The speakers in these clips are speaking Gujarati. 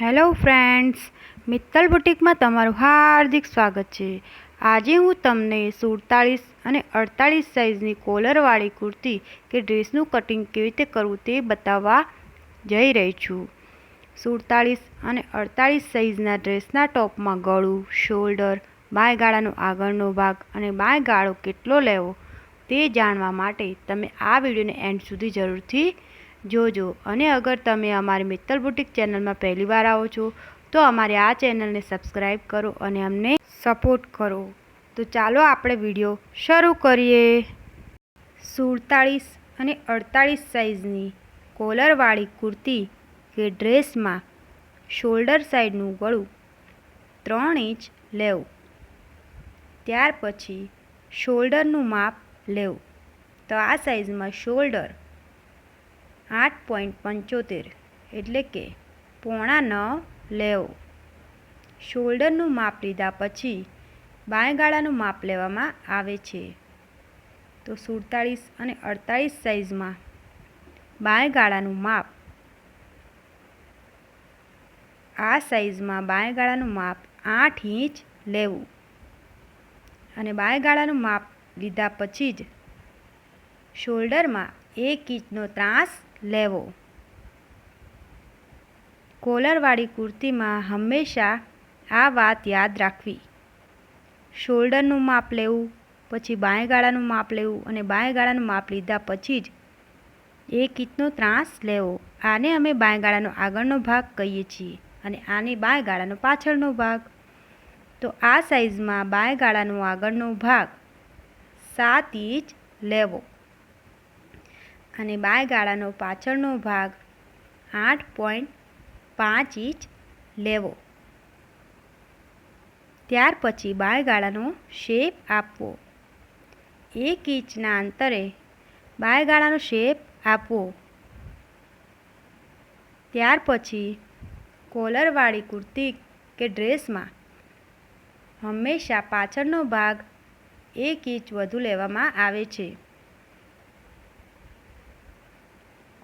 હેલો ફ્રેન્ડ્સ, મિત્તલ બુટિકમાં તમારું હાર્દિક સ્વાગત છે. આજે હું તમને સુડતાળીસ અને અડતાળીસ સાઇઝની કોલરવાળી કુર્તી કે ડ્રેસનું કટિંગ કેવી રીતે કરવું તે બતાવવા જઈ રહી છું. સુડતાળીસ અને અડતાળીસ સાઇઝના ડ્રેસના ટોપમાં ગળું શોલ્ડર બાય ગાળાનો આગળનો ભાગ અને બાય ગાળો કેટલો લેવો તે જાણવા માટે તમે આ વિડીયોને એન્ડ સુધી જરૂરથી જોજો. અને અગર તમે અમારી મિત્તલ બુટિક ચેનલમાં પહેલી વાર આવો છો, તો અમારી આ ચેનલને સબસ્ક્રાઈબ કરો અને અમને સપોર્ટ કરો. તો ચાલો આપણે વીડિયો શરૂ કરીએ. સુડતાળીસ અને અડતાળીસ સાઇઝની કોલરવાળી કુર્તી કે ડ્રેસમાં શોલ્ડર સાઇડનું ગળું ત્રણ ઇંચ લેવું. ત્યાર પછી શોલ્ડરનું માપ લેવું. તો આ સાઇઝમાં શોલ્ડર આઠ પોઈન્ટ પંચોતેર. એટલે કે પોણા ન લેવો. શોલ્ડરનું માપ લીધા પછી બાયગાળાનું માપ લેવામાં આવે છે. તો સુડતાળીસ અને અડતાળીસ સાઇઝમાં બાયગાળાનું માપ. આ સાઇઝમાં બાયગાળાનું માપ આઠ ઇંચ લેવું. અને બાયગાળાનું માપ લીધા પછી જ શોલ્ડરમાં એક ઇંચનો ત્રાસ લેવો. કોલરવાળી કુર્તીમાં હંમેશા આ વાત યાદ રાખવી. શોલ્ડરનું માપ લેવું, પછી બાંયગાળાનું માપ લેવું અને બાંયગાળાનું માપ લીધા પછી જ એક ઇંચનો ત્રાસ લેવો. આને અમે બાંયગાળાનો આગળનો ભાગ કહીએ છીએ અને આને બાંયગાળાનો પાછળનો ભાગ. તો આ સાઇઝમાં બાંયગાળાનો આગળનો ભાગ સાત ઇંચ લેવો. અને બાયગાળાનો પાછળનો ભાગ આઠ પોઈન્ટ પાંચ ઇંચ લેવો. ત્યાર પછી બાયગાળાનો શેપ આપવો. એક ઇંચના અંતરે બાયગાળાનો શેપ આપવો. ત્યાર પછી કોલરવાળી કુર્તી કે ડ્રેસમાં હંમેશા પાછળનો ભાગ એક ઇંચ વધુ લેવામાં આવે છે.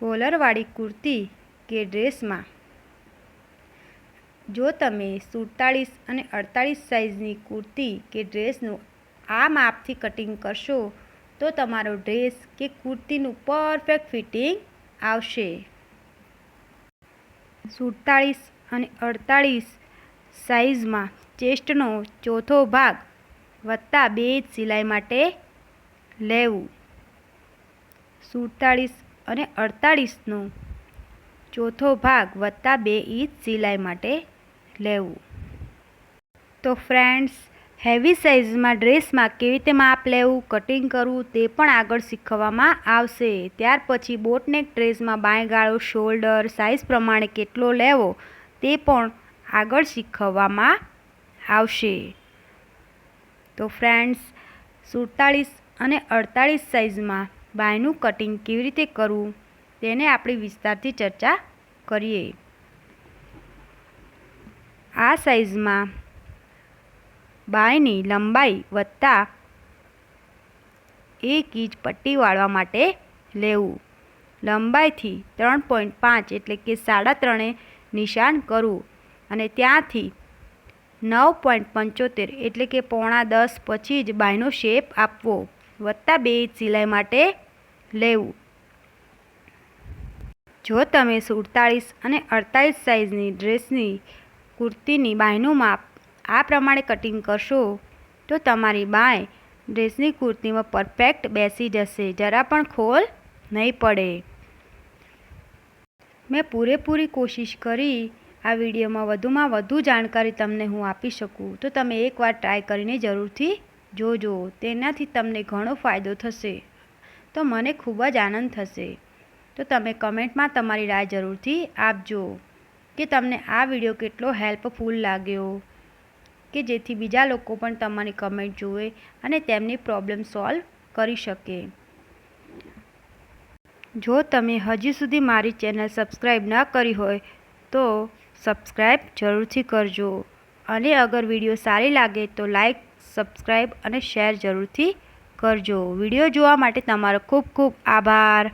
કોલરવાળી કુર્તી કે ડ્રેસમાં? જો તમે સુડતાળીસ અને અડતાળીસ સાઇઝની કુર્તી કે ડ્રેસનું આ માપથી કટિંગ કરશો, તો તમારો ડ્રેસ કે કુર્તીનું પરફેક્ટ ફિટિંગ આવશે. સુડતાળીસ અને અડતાળીસ સાઇઝમાં ચેસ્ટનો ચોથો ભાગ વત્તા બે સિલાઈ માટે લેવું. સુડતાળીસ અને અડતાળીસનો ચોથો ભાગ વત્તા બે ઇંચ સિલાઈ માટે લેવું. તો ફ્રેન્ડ્સ, હેવી સાઇઝમાં ડ્રેસમાં કેવી રીતે માપ લેવું, કટિંગ કરવું તે પણ આગળ શીખવવામાં આવશે. ત્યાર પછી બોટનેક ડ્રેસમાં બાંયગાળો શોલ્ડર, સાઇઝ પ્રમાણે કેટલો લેવો તે પણ આગળ શીખવવામાં આવશે. તો ફ્રેન્ડ્સ, સુડતાળીસ અને અડતાળીસ સાઇઝમાં બાયનું કટિંગ કેવી રીતે કરવું, તેને આપણે વિસ્તારથી ચર્ચા કરીએ. આ સાઇઝમાં બાયની લંબાઈ વત્તા એક ઇંચ પટ્ટી વાળવા માટે લેવું. લંબાઈથી ત્રણ પોઈન્ટ પાંચ એટલે કે સાડા ત્રણે નિશાન કરવું અને ત્યાંથી નવ પોઈન્ટ પંચોતેર એટલે કે પોણા દસ પછી જ બાયનો શેપ આપવો વત્તા બે ઇંચ સિલાઈ માટે લેવું. જો તમે સુડતાળીસ અને અડતાળીસ સાઇઝની ડ્રેસની કુર્તીની બાયનું માપ આ પ્રમાણે કટિંગ કરશો, તો તમારી બાય ડ્રેસની કુર્તીમાં પરફેક્ટ બેસી જશે, જરા પણ ખોલ નહીં પડે. મેં પૂરેપૂરી કોશિશ કરી આ વિડીયોમાં વધુમાં વધુ જાણકારી તમને હું આપી શકું, તો તમે એકવાર ટ્રાય કરીને જરૂરથી જોજો, તેનાથી તમને ઘણો ફાયદો થશે. તો મને ખૂબ જ આનંદ થશે. તો તમે કમેન્ટમાં તમારી રાય જરૂરથી આપજો કે તમને આ વીડિયો કેટલો હેલ્પફુલ લાગ્યો, કે જેથી બીજા લોકો પણ તમારી કમેન્ટ જુએ અને તેમની પ્રોબ્લેમ સોલ્વ કરી શકે. જો તમે હજી સુધી મારી ચેનલ સબસ્ક્રાઈબ ન કરી હોય, તો સબસ્ક્રાઈબ જરૂરથી કરજો. અને અગર વીડિયો સારી લાગે તો લાઈક સબસ્ક્રાઈબ અને શેર જરૂરથી કરજો. વીડિયો જોવા માટે તમારો ખૂબ ખૂબ આભાર.